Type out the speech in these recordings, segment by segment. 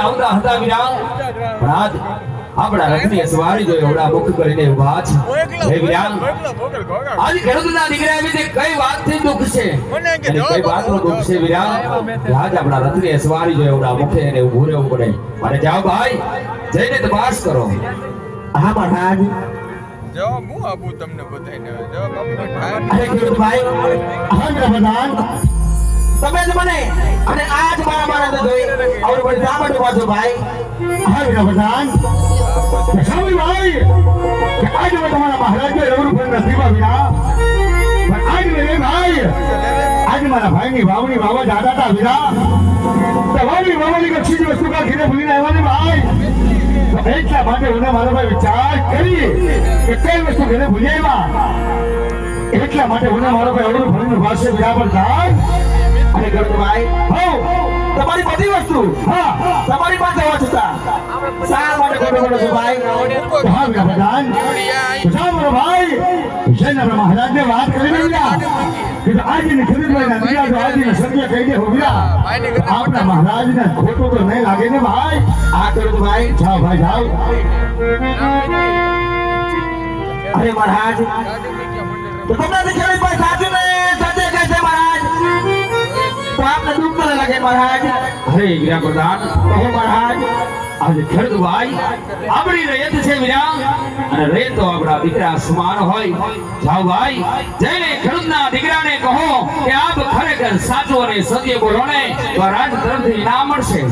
આપણે આવતા હતા વિરામ પણ આજ આપણા રથની સવારી જોઈ ઓડા મુક્ત કરીને ઊભા છે હે વિરામ આજ ખેડૂતના દીકરા વિશે કઈ વાતથી દુઃખ છે? અને કઈ વાતનો દુઃખ છે વિરામ આજ આપણા રથની સવારી જોઈ ઓડા મુખે એને ઊભું રહેવું પડે. મારે જાઓ ભાઈ જઈને તપાસ કરો. હા મહારાજ. જવાબ હું આપું તમને બધાને જવાબ આપું અરે કિરીટભાઈ હમ રમદાન તમે જ મને અને આજ મારા મારા જોઈ અવર બધા ભાઈ આવી રવદાન સ્વામી ભાઈ, કે મેં તમારા મહારાજ રવરૂ પર નથી વિના પણ આજ મેં ભાઈ. આજ મારા ભાઈની વાવણી વાવા દાદા હતા વિના તમારી વાવણી કચ્છી વસ્તુ કા ઘીરે ભૂલીને આવવાની ભાઈ. એટલા માટે મને મારો ભાઈ વિચાર કરી કે કઈ વસ્તુ ઘરે ભૂલી આવ્યા. એટલા માટે મને મારો ભાઈ અવરું ભરીને ભાષે વિરા પર થાય. અને ગરુ ભાઈ તમારી બધી વસ્તુ હા તમારી પાસે હોવા છતાં શા માટે ખોટું બોલો છો ભાઈ હા મેરા પ્રધાન જા મારો ભાઈ જઈને આપણે મહારાજને વાત કરી રહ્યા કે જો આજની ખરીદવાના દિયા જો આજની સત્ય કહી દે હોવ્યા આપણા મહારાજને ખોટું તો નહીં લાગે ને ભાઈ આ કરો તો ભાઈ જાઓ ભાઈ જાઓ અરે મહારાજ તો તમને તો ખેડૂત ભાઈ સાચું ને મહારાજ? હરે વિરા પ્રધાન કહો મહારાજ આજે ખેડૂતભાઈ આપણી રેત છે વિરામ અને રેત તો આપણા દીકરા સમાન હોય. જાઓ ભાઈ જઈને ખેડૂતના દીકરાને કહો કે આપ ખરેખર સાચો અને સત્ય બોલો ને તો રાજ તરફથી ઇનામ મળશે.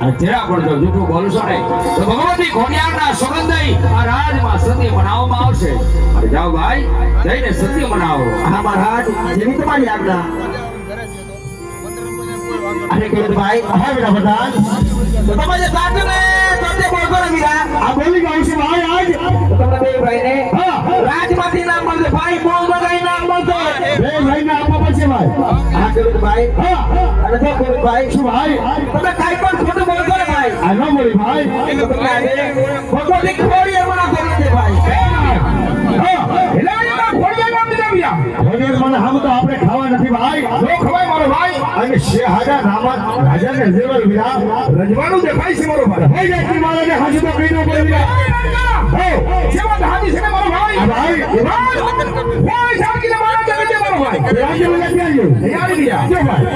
અને જરા પણ જો જૂઠું બોલશો ને તો ભગવતી ખોડિયારના સુગંધઈ આ રાજમાં સત્ય બનાવવામાં આવશે. અને જાઓ ભાઈ જઈને સત્ય બનાવો હા મહારાજ જેવી તમારી આજ્ઞા. અરે ખેડૂત હવે પ્રધાન. તો તમે જે સાચું ને સત્ય બોલશો ને વીરા આ બોલી ગયું છે ભાઈ આજ. તમને બે ભાઈને હા. રાજમાંથી નામ મળશે. ભાઈ બોલ બગાઈ નામ મળશે. બે ભાઈને આપવા પડશે ભાઈ. આ ભાઈ. હા અને તો ખેડૂત શું ભાઈ? તમે કાઈ પણ ખોટું બોલશો ને ભાઈ. આ ન બોલી ભાઈ. તમને આજે ભગવતી ખોડી એમાં કરી દે ભાઈ હા એટલે એના ખોડિયા નામ દીધા વીરા ખોડિયા મને હમ તો આપણે ખાવા નથી ભાઈ જો ખવાય મારો શેહાજા નામા રાજાને લેવલ વિરા. રજવાનું દેખાય છે મારો ભાઈ. હે જાય કે મારા ને તો કહી દો બોલ વિરા હે. સેવા હાજી છે મારો ભાઈ. ભાઈ ભાઈ. સાકી ને મારા જગત છે મારો ભાઈ. રાજ્ય મને ક્યાં ગયો તૈયારી ગયા. જો ભાઈ.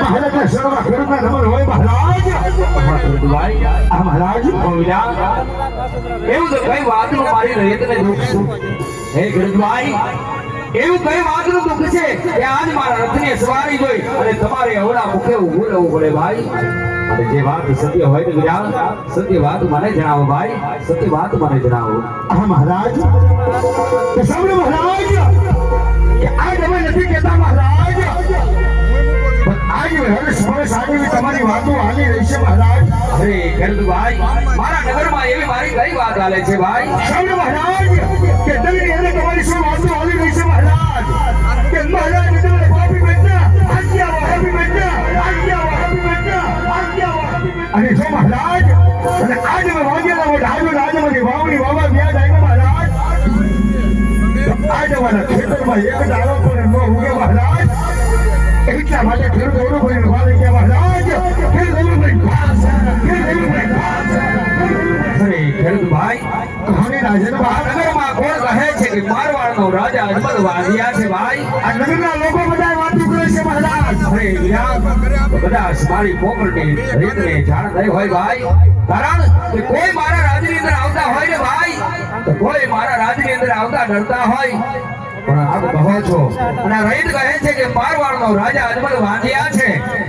મહારાજ ના નમન હોય મહારાજ. આ મહારાજ એવું તો કઈ વાતનું મારી રેતને દુઃખ છું હે ગરજભાઈ એવું કઈ વાતનું દુઃખ છે? કે આજ મારા રથને સવારી જોઈ અને તમારે અવળા મુખે ઊભું રહેવું પડે ભાઈ. જે વાત સત્ય હોય તો બીજા સત્ય વાત મને જણાવો ભાઈ, સત્ય વાત મને જણાવો. હા, મહારાજ. સાંભળો મહારાજ. કે આ તમે નથી કહેતા મહારાજ. પણ આજ હરે સમય સાગરી તમારી વાતો હાલી રહી છે મહારાજ અરે ગરજભાઈ મારા નગરમાં એવી મારી કઈ વાત હાલે છે ભાઈ સાંભળો મહારાજ કે દગડી એને તમારી શું વાતો હાલી રહી છે મહારાજ કે મહારાજ તમે પાપી બેટા આજ્ઞા વહાબી બેટા આજ્ઞા વહાબી બેટા આજ્ઞા વહાબી બેટા અને જો મહારાજ અને આજ મેં વાગ્યા ના ઢાળો રાજમાંથી વાવણી વાવા વ્યાજ આવી મહારાજ આજે મારા ખેતરમાં એક ડાળો પણ ન ઉગે મહારાજ કોઈ મારા રાજની અંદર આવતા હોય ને ભાઈ કોઈ મારા રાજની અંદર આવતા ડરતા હોય.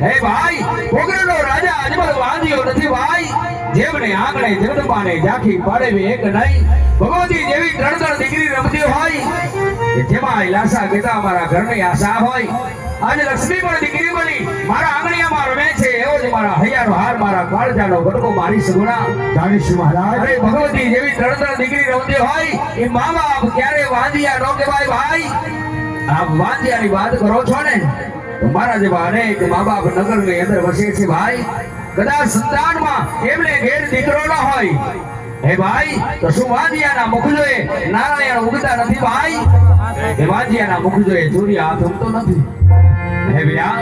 હે ભાઈ પોકળનો રાજા અજમલ વાંધિયો નથી ભાઈ. જેમને આંગણે જગદંબાને ઝાંખી પાડેવી એક નહીં. ભગવતી જેવી ત્રણ દીકરી રમતી હોય જેમાં લાસા કહેતા અમારા ઘરની આશા હોય. આજે લક્ષ્મી પણ દીકરી બની. મારા આંગણિયામાં રમે છે. એવો જ મારા હૈયાનો હાર મારા કાળજાનો ગટકો મારી સગુણા. જાણીશ મહારાજ. અરે ભગવતી જેવી ત્રણ ત્રણ દીકરી રમતી હોય એ મા બાપ ક્યારે વાંધિયા નો કહેવાય ભાઈ આપ વાંધિયાની વાત કરો છો ને? મારા જેવા અનેક મા બાપ નગરની અંદર વસે છે. ભાઈ કદાચ સંતાનમાં એમને ઘેર દીકરો ન હોય હે ભાઈ તો શું વાંધિયાના મુખ જોઈએ નારાયણ ઉગતા નથી ભાઈ? હે વાંધિયાના મુખ જોઈએ સૂર્ય હાથ ઉગતો નથી. હે વિરા